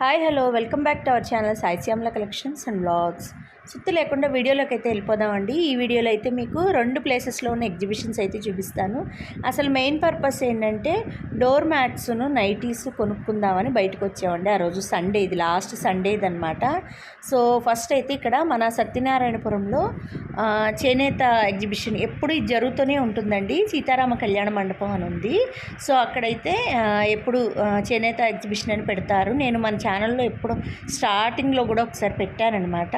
hi hello welcome back to our channel Saishyamla collections and blogs సుత్తి లేకుండా వీడియోలోకి అయితే వెళ్ళిపోదామండి. ఈ వీడియోలో అయితే మీకు రెండు ప్లేసెస్లో ఉన్న ఎగ్జిబిషన్స్ అయితే చూపిస్తాను. అసలు మెయిన్ పర్పస్ ఏంటంటే డోర్ మ్యాట్స్ను నైటీస్ కొనుక్కుందామని బయటకు వచ్చామండి. ఆ రోజు సండే ఇది లాస్ట్ సండే అనమాట సో ఫస్ట్ అయితే ఇక్కడ మన సత్యనారాయణపురంలో చేనేత ఎగ్జిబిషన్. ఎప్పుడు ఇది జరుగుతూనే ఉంటుందండి. సీతారామ కళ్యాణ మండపం అని ఉంది. సో అక్కడైతే ఎప్పుడు చేనేత ఎగ్జిబిషన్ అని పెడతారు. నేను మన ఛానల్లో ఎప్పుడు స్టార్టింగ్లో కూడా ఒకసారి పెట్టానమాట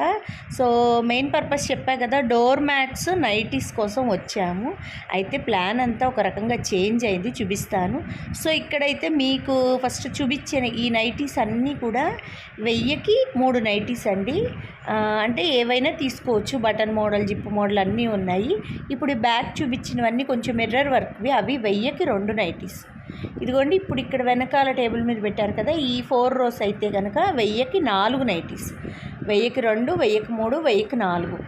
సో మెయిన్ పర్పస్ చెప్పా కదా డోర్ మ్యాట్స్ నైటీస్ కోసం వచ్చాము. అయితే ప్లాన్ అంతా ఒక రకంగా చేంజ్ అయింది చూపిస్తాను. సో ఇక్కడైతే మీకు ఫస్ట్ చూపించిన ఈ నైటీస్ అన్నీ కూడా వెయ్యికి మూడు నైటీస్ అండి. అంటే ఏవైనా తీసుకోవచ్చు బటన్ మోడల్ జిప్ మోడల్ అన్నీ ఉన్నాయి. ఇప్పుడు బ్యాగ్ చూపించినవన్నీ కొంచెం మిర్రర్ వర్క్వి అవి వెయ్యికి రెండు నైటీస్ ఇదిగోండి ఇప్పుడు ఇక్కడ వెనకాల టేబుల్ మీద పెట్టారు కదా ఈ ఫోర్ రోస్ అయితే కనుక వెయ్యికి నాలుగు నైటీస్ వెయ్యికి రెండు వెయ్యికి మూడు వెయ్యికి నాలుగు.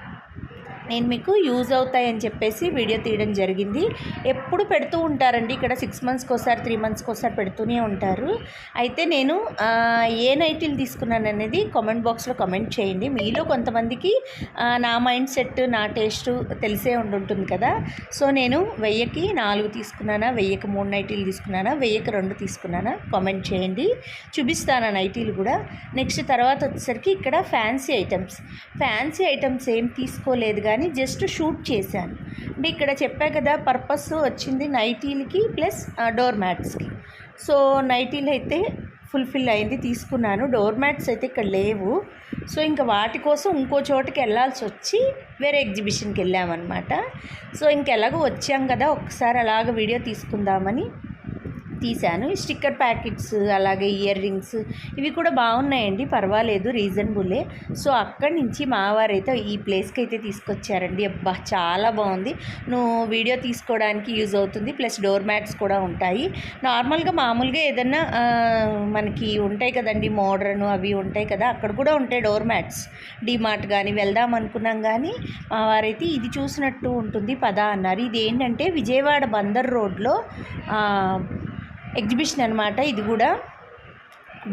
నేను మీకు యూజ్ అవుతాయని చెప్పేసి వీడియో తీయడం జరిగింది. ఎప్పుడు పెడుతూ ఉంటారండి. ఇక్కడ సిక్స్ మంత్స్కి ఒకసారి త్రీ మంత్స్కి ఒకసారి పెడుతూనే ఉంటారు. అయితే నేను ఏ నైటిల్ తీసుకున్నాను అనేది కామెంట్ బాక్స్లో కామెంట్ చేయండి. మీలో కొంతమందికి నా మైండ్ సెట్ నా టేస్ట్ తెలిసే ఉండుంటుంది కదా. సో నేను వెయ్యికి నాలుగు తీసుకున్నానా వెయ్యికి మూడు నైటీలు తీసుకున్నానా వెయ్యికి రెండు తీసుకున్నానా కామెంట్ చేయండి. చూపిస్తాను నైటీలు కూడా. నెక్స్ట్ తర్వాత వచ్చేసరికి ఇక్కడ ఫ్యాన్సీ ఐటమ్స్ ఫ్యాన్సీ ఐటమ్స్ ఏం తీసుకోలేదు కానీ జస్ట్ షూట్ చేశాను. అంటే ఇక్కడ చెప్పా కదా పర్పస్ వచ్చింది నైటీలకి ప్లస్ డోర్ మ్యాట్స్కి. సో నైటీలు అయితే ఫుల్ఫిల్ అయింది తీసుకున్నాను. డోర్ మ్యాట్స్ అయితే ఇక్కడ లేవు. సో ఇంకా వాటి కోసం ఇంకో చోటకి వెళ్ళాల్సి వచ్చి వేరే ఎగ్జిబిషన్కి వెళ్ళామన్నమాట. సో ఇంకెలాగో వచ్చాం కదా ఒకసారి అలాగ వీడియో తీసుకుందామని. తీశాను. స్టిక్కర్ ప్యాకెట్స్ అలాగే ఇయర్ రింగ్స్ ఇవి కూడా బాగున్నాయండి. పర్వాలేదు రీజనబులే. సో అక్కడి నుంచి మావారైతే ఈ ప్లేస్కి అయితే తీసుకొచ్చారండి. అబ్బా చాలా బాగుంది. నువ్వు వీడియో తీసుకోవడానికి యూజ్ అవుతుంది. ప్లస్ డోర్ మ్యాట్స్ కూడా ఉంటాయి. నార్మల్గా మామూలుగా ఏదన్నా మనకి ఉంటాయి కదండి మోడ్రన్ అవి ఉంటాయి కదా అక్కడ కూడా ఉంటాయి డోర్ మ్యాట్స్. డిమార్ట్ కానీ వెళ్దాం అనుకున్నాం కానీ మా వారైతే ఇది చూసినట్టు ఉంటుంది. పదా అన్నారు. ఇది ఏంటంటే విజయవాడ బందర్ రోడ్లో ఎగ్జిబిషన్ అనమాట ఇది కూడా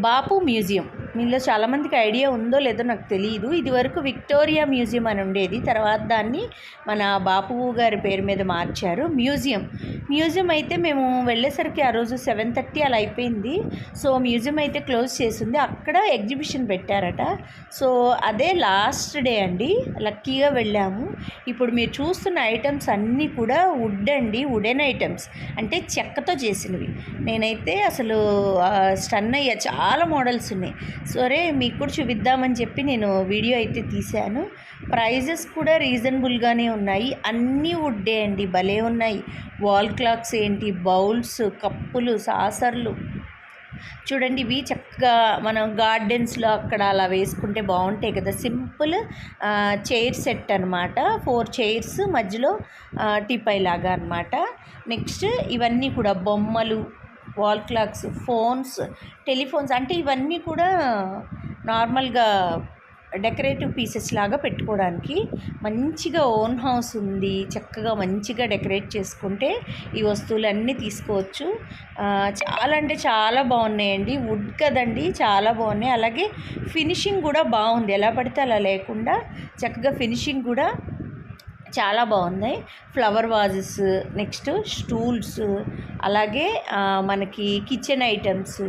బాపు మ్యూజియం. మీలో చాలామందికి ఐడియా ఉందో లేదో నాకు తెలియదు ఇది వరకు విక్టోరియా మ్యూజియం అని ఉండేది. తర్వాత దాన్ని మన బాపు గారి పేరు మీద మార్చారు. మ్యూజియం. మ్యూజియం అయితే మేము వెళ్ళేసరికి ఆ రోజు సెవెన్ థర్టీ అలా అయిపోయింది. సో మ్యూజియం అయితే క్లోజ్ చేసింది. అక్కడ ఎగ్జిబిషన్ పెట్టారట. సో అదే లాస్ట్ డే అండి. లక్కీగా వెళ్ళాము. ఇప్పుడు మీరు చూస్తున్న ఐటమ్స్ అన్నీ కూడా వుడ్ అండి. Wooden items. అంటే చెక్కతో చేసినవి. నేనైతే అసలు స్టన్ అయ్యా చాలా మోడల్స్ ఉన్నాయి. సరే మీకు కూడా చూపిద్దామని చెప్పి నేను వీడియో అయితే తీశాను. ప్రైజెస్ కూడా రీజనబుల్గానే ఉన్నాయి. అన్నీ వుడ్డే అండి భలే ఉన్నాయి. వాల్ క్లాక్స్ ఏంటి బౌల్స్ కప్పులు సాసర్లు. చూడండి ఇవి చక్కగా మనం గార్డెన్స్లో అక్కడ అలా వేసుకుంటే బాగుంటాయి కదా. సింపుల్ చైర్ సెట్ అనమాట ఫోర్ చైర్స్ మధ్యలో టిపై లాగా అనమాట నెక్స్ట్ ఇవన్నీ కూడా బొమ్మలు వాల్ క్లాక్స్ ఫోన్స్ టెలిఫోన్స్ అంటే ఇవన్నీ కూడా నార్మల్గా డెకరేటివ్ పీసెస్ లాగా పెట్టుకోవడానికి మంచిగా ఓన్ హౌస్ ఉంది చక్కగా మంచిగా డెకరేట్ చేసుకుంటే ఈ వస్తువులన్నీ తీసుకోవచ్చు. చాలా అంటే చాలా బాగున్నాయండి వుడ్ కదండి చాలా బాగున్నాయి. అలాగే ఫినిషింగ్ కూడా బాగుంది ఎలా పడితే అలా లేకుండా చక్కగా ఫినిషింగ్ కూడా చాలా బాగున్నాయి. ఫ్లవర్ వాజెస్ నెక్స్ట్ స్టూల్స్ అలాగే మనకి కిచెన్ ఐటమ్స్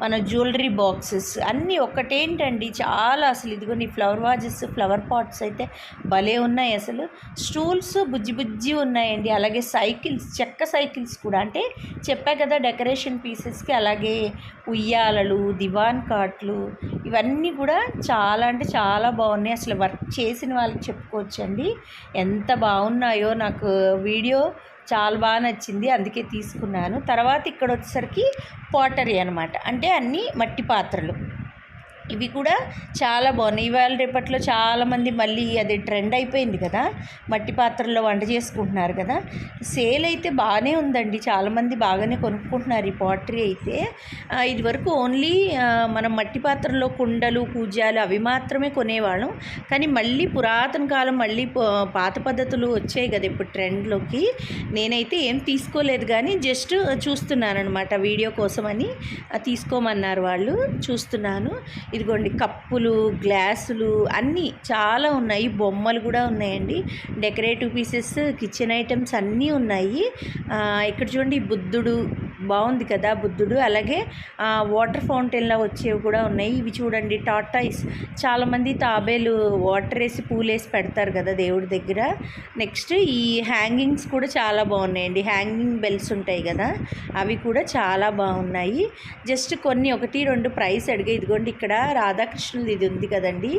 మన జ్యువెలరీ బాక్సెస్ అన్నీ ఒకటేంటండి చాలా అసలు ఇదిగోండి ఫ్లవర్ వాజెస్ ఫ్లవర్ పాట్స్ అయితే భలే ఉన్నాయి అసలు. స్టూల్స్ బుజ్జి బుజ్జి ఉన్నాయండి. అలాగే సైకిల్స్ చెక్క సైకిల్స్ కూడా. అంటే చెప్పా కదా డెకరేషన్ పీసెస్కి అలాగే ఉయ్యాలలు దివాన్ కాట్లు ఇవన్నీ కూడా చాలా అంటే చాలా బాగున్నాయి. అసలు వర్క్ చేసిన వాళ్ళకి చెప్పుకోవచ్చండి. ఎంత బాగున్నాయో నాకు వీడియో చాలా బాగా నచ్చింది అందుకే తీసుకున్నాను. తర్వాత ఇక్కడ వచ్చేసరికి పాటరీ అనమాట అంటే అన్నీ మట్టి పాత్రలు. ఇవి కూడా చాలా బాగున్నాయి. ఇవాళ రేపట్లో చాలామంది మళ్ళీ అది ట్రెండ్ అయిపోయింది కదా. మట్టి పాత్రల్లో వంట చేసుకుంటున్నారు కదా. సేల్ అయితే బాగానే ఉందండి. చాలామంది బాగానే కొనుక్కుంటున్నారు ఈ పాటరీ అయితే. ఇదివరకు ఇది వరకు ఓన్లీ మనం మట్టి పాత్రలో కుండలు పూజ్యాలు అవి మాత్రమే కొనేవాళ్ళం. కానీ మళ్ళీ పురాతన కాలం మళ్ళీ పాత పద్ధతులు వచ్చాయి కదా ఇప్పుడు ట్రెండ్లోకి. నేనైతే ఏం తీసుకోలేదు కానీ జస్ట్ చూస్తున్నాను అనమాట వీడియో కోసమని. తీసుకోమన్నారు వాళ్ళు. చూస్తున్నాను. ఇదిగోండి కప్పులు గ్లాసులు అన్నీ చాలా ఉన్నాయి. బొమ్మలు కూడా ఉన్నాయండి. డెకరేటివ్ పీసెస్ కిచెన్ ఐటమ్స్ అన్నీ ఉన్నాయి. ఆ, ఇక్కడ చూడండి బుద్ధుడు బాగుంది కదా బుద్ధుడు. అలాగే వాటర్ ఫౌంటైన్లా వచ్చేవి కూడా ఉన్నాయి. ఇవి చూడండి టాటాయిస్ చాలామంది తాబేలు వాటర్ వేసి పూలేసి పెడతారు కదా దేవుడి దగ్గర. నెక్స్ట్ ఈ హ్యాంగింగ్స్ కూడా చాలా బాగున్నాయండి. హ్యాంగింగ్ బెల్స్ ఉంటాయి కదా అవి కూడా చాలా బాగున్నాయి. జస్ట్ కొన్ని ఒకటి రెండు ప్రైస్ అడిగే. ఇదిగోండి ఇక్కడ రాధాకృష్ణుది ఇది ఉంది కదండి.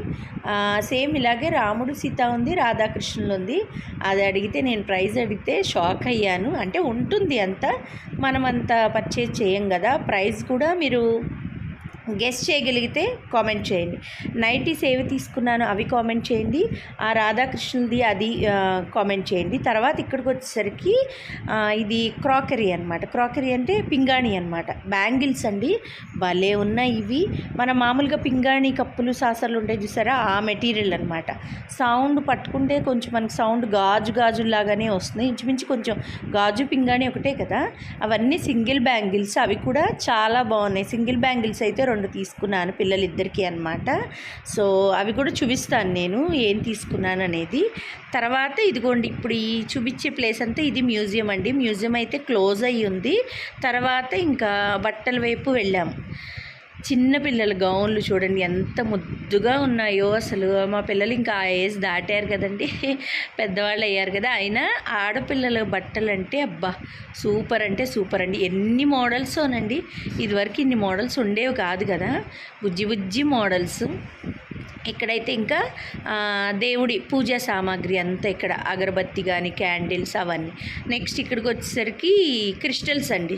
సేమ్ ఇలాగే రాముడు సీత ఉంది రాధాకృష్ణులు ఉంది. అది అడిగితే నేను ప్రైస్ అడిగితే షాక్ అయ్యాను. అంటే ఉంటుంది అంతా. మనం అంత పర్చేజ్ చేయం కదా. ప్రైస్ కూడా మీరు గెస్ట్ చేయగలిగితే కామెంట్ చేయండి. నైటీస్ ఏవి తీసుకున్నానో అవి కామెంట్ చేయండి. ఆ రాధాకృష్ణుది అది కామెంట్ చేయండి. తర్వాత ఇక్కడికి వచ్చేసరికి ఇది క్రాకరీ అనమాట క్రాకరీ అంటే పింగాణి అనమాట బ్యాంగిల్స్ అండి. భలే ఉన్నాయి ఇవి. మన మామూలుగా పింగాణి కప్పులు సాసర్లు ఉంటాయి చూసారా? ఆ మెటీరియల్ అనమాట సౌండ్ పట్టుకుంటే కొంచెం మనకి సౌండ్ గాజు గాజులాగానే వస్తుంది. ఇంచుమించు కొంచెం గాజు పింగాణి ఒకటే కదా. అవన్నీ సింగిల్ బ్యాంగిల్స్. అవి కూడా చాలా బాగున్నాయి. సింగిల్ బ్యాంగిల్స్ అయితే రెండు తీసుకున్నాను పిల్లలిద్దరికీ అనమాట సో అవి కూడా చూపిస్తాను నేను ఏం తీసుకున్నాను అనేది. తర్వాత ఇదిగోండి ఇప్పుడు ఈ చూపించే ప్లేస్ అంతా ఇది మ్యూజియం అండి. మ్యూజియం అయితే క్లోజ్ అయ్యి ఉంది. తర్వాత ఇంకా బట్టల వైపు వెళ్ళాము. చిన్నపిల్లల గౌన్లు చూడండి ఎంత ముద్దుగా ఉన్నాయో అసలు. మా పిల్లలు ఇంకా ఆ ఏజ్ దాటారు కదండి. పెద్దవాళ్ళు అయ్యారు కదా. అయినా ఆడపిల్లల బట్టలు అంటే అబ్బా సూపర్ అంటే సూపర్ అండి. ఎన్ని మోడల్సోనండి. ఇదివరకు ఇన్ని మోడల్స్ ఉండేవి కాదు కదా. బుజ్జి బుజ్జి మోడల్స్. ఇక్కడైతే ఇంకా దేవుడి పూజా సామాగ్రి అంతా ఇక్కడ. అగరబత్తి కానీ క్యాండిల్స్ అవన్నీ. నెక్స్ట్ ఇక్కడికి వచ్చేసరికి క్రిస్టల్స్ అండి.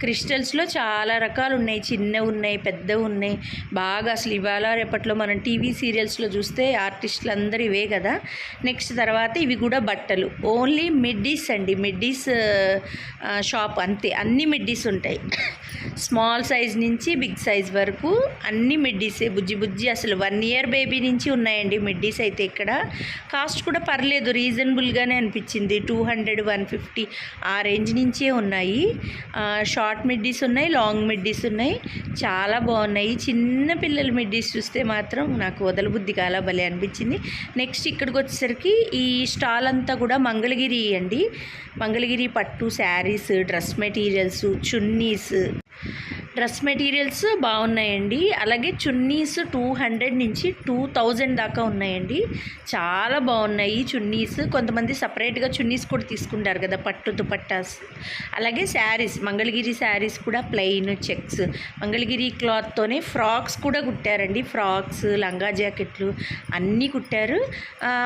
క్రిస్టల్స్లో చాలా రకాలు ఉన్నాయి చిన్నవి ఉన్నాయి పెద్దవి ఉన్నాయి. బాగా అసలు ఇవాళ రేపట్లో మనం టీవీ సీరియల్స్లో చూస్తే ఆర్టిస్టులు అందరూ ఇవే కదా. నెక్స్ట్ తర్వాత ఇవి కూడా బట్టలు. ఓన్లీ మిడ్డీస్ అండి. మిడ్డీస్ షాప్ అంతే. అన్ని మిడ్డీస్ ఉంటాయి. స్మాల్ సైజ్ నుంచి బిగ్ సైజ్ వరకు అన్ని మిడ్డీస్ బుజ్జి బుజ్జి అసలు వన్ ఇయర్ బేబీ నుంచి ఉన్నాయండి మిడ్డీస్ అయితే ఇక్కడ. కాస్ట్ కూడా పర్లేదు రీజనబుల్గానే అనిపించింది. టూ హండ్రెడ్ వన్ ఫిఫ్టీ ఆ రేంజ్ నుంచే ఉన్నాయి. షార్ట్ మిడ్డీస్ ఉన్నాయి లాంగ్ మిడ్డీస్ ఉన్నాయి. చాలా బాగున్నాయి. చిన్న పిల్లల మిడ్డీస్ చూస్తే మాత్రం నాకు వదలబుద్ధి కాల భలే అనిపించింది. నెక్స్ట్ ఇక్కడికి వచ్చేసరికి ఈ స్టాల్ అంతా కూడా మంగళగిరి అండి. మంగళగిరి పట్టు sarees dress materials chunnis dress materials బాగున్నాయండి. అలాగే చున్నీస్ టూ హండ్రెడ్ నుంచి టూ థౌజండ్ దాకా ఉన్నాయండి. చాలా బాగున్నాయి చున్నీస్. కొంతమంది సపరేట్గా చున్నీస్ కూడా తీసుకుంటారు కదా పట్టు దుపట్టాస్. అలాగే శారీస్ మంగళగిరి శారీస్ కూడా ప్లెయిన్ చెక్స్. మంగళగిరి క్లాత్తోనే ఫ్రాక్స్ కూడా కుట్టారండి. ఫ్రాక్స్ లంగా జాకెట్లు అన్నీ కుట్టారు.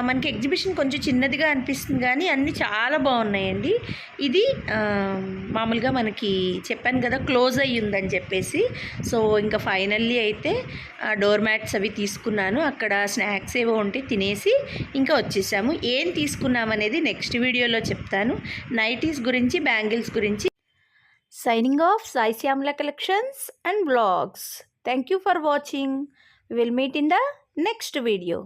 మనకి ఎగ్జిబిషన్ కొంచెం చిన్నదిగా అనిపిస్తుంది కానీ అన్నీ చాలా బాగున్నాయండి. ఇది మామూలుగా మనకి చెప్పాను కదా క్లోజ్ అయ్యిందని చెప్పేసి. సో ఇంకా ఫైనల్లీ అయితే డోర్ మ్యాట్స్ అవి తీసుకున్నాను. అక్కడ స్నాక్స్ ఏవో ఉంటే తినేసి ఇంకా వచ్చేసాము. ఏం తీసుకున్నామనేది నెక్స్ట్ వీడియోలో చెప్తాను. నైటీస్ గురించి బ్యాంగిల్స్ గురించి. Signing off Saishyamla collections and blogs thank you for watching will meet in the next video